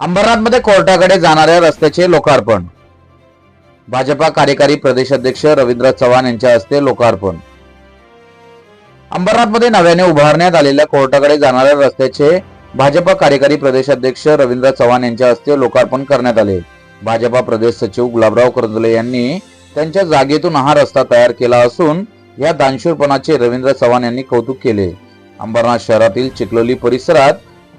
अंबरनाथमध्ये कोर्टाकडे जाणाऱ्या रस्त्याचे लोकार्पण. भाजपा कार्यकारी प्रदेशाध्यक्ष रवींद्र चव्हाण यांच्या हस्ते लोकार्पण. अंबरनाथमध्ये नव्याने उभारण्यात आलेल्या कोर्टाकडे जाणाऱ्या रस्त्याचे भाजपा कार्यकारी प्रदेशाध्यक्ष रवींद्र चव्हाण यांच्या हस्ते लोकार्पण करण्यात आले. भाजपा प्रदेश सचिव गुलाबराव कर्दले यांनी त्यांच्या जागेतून हा रस्ता तयार केला असून या दानशूरपणाचे रवींद्र चव्हाण यांनी कौतुक केले. अंबरनाथ शहरातील चिखलोली परिसरात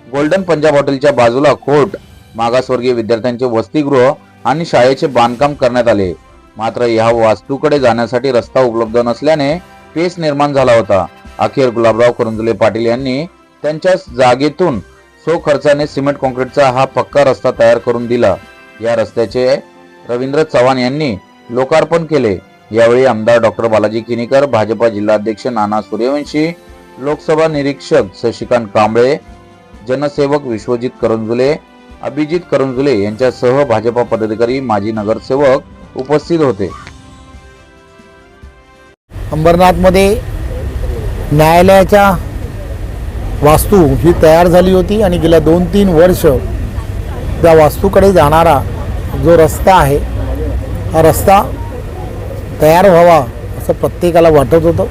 गोल्डन पंजाब हॉटेलच्या बाजूला कोर्ट मागासवर्गीय विद्यार्थ्यांचे वसतिगृह आणि शाळेचे बांधकाम करण्यात आले. मात्र या वास्तूकडे जाण्यासाठी रस्ता उपलब्ध नसल्याने पेच निर्माण झाला होता. अखेर गुलाबराव करंजुले पाटील यांनी त्यांच्या जागेतून सो खर्चाने सिमेंट कॉन्क्रीटचा हा पक्का रस्ता तयार करून दिला. या रस्त्याचे रवींद्र चव्हाण यांनी लोकार्पण केले. यावेळी आमदार डॉक्टर बालाजी किनीकर भाजपा जिल्हाध्यक्ष नाना सूर्यवंशी लोकसभा निरीक्षक शशिकांत कांबळे जनसेवक विश्वजित करंजुले अभिजित करंजुले यांच्यासह भाजपा पदाधिकारी माजी नगरसेवक उपस्थित होते. अंबरनाथमध्ये न्यायालयाच्या वास्तू ही तयार झाली होती आणि गेल्या दोन तीन वर्ष त्या वास्तूकडे जाणारा जो रस्ता आहे हा रस्ता तयार व्हावा असं प्रत्येकाला वाटत होतं.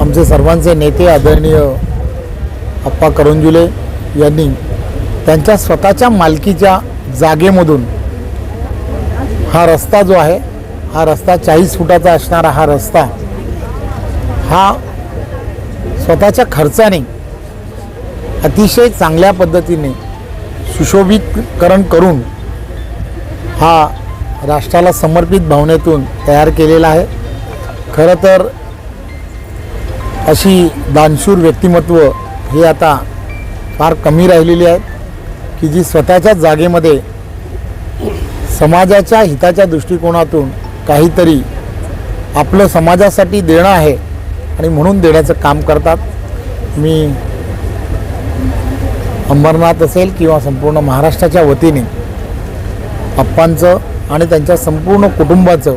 आमचे सर्वांचे नेते आदरणीय अप्पा करंजुले यांनी त्यांच्या स्वतःच्या मालकीच्या जागेमधून हा रस्ता जो आहे हा रस्ता चाळीस फुटाचा असणारा हा रस्ता हा स्वतःच्या खर्चाने अतिशय चांगल्या पद्धतीने सुशोभितकरण करून हा राष्ट्राला समर्पित भावनेतून तयार केलेला आहे. खरं तर अशी दानशूर व्यक्तिमत्व हे आता फार कमी राहिलेली आहेत की जी स्वतःच्या जागेमध्ये समाजाच्या हिताच्या दृष्टिकोनातून काहीतरी आपलं समाजासाठी देणं आहे आणि म्हणून देण्याचं काम करतात. मी अंबरनाथ असेल किंवा संपूर्ण महाराष्ट्राच्या वतीने अप्पांचं आणि त्यांच्या संपूर्ण कुटुंबाचं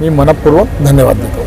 मी मनपूर्वक धन्यवाद देतो.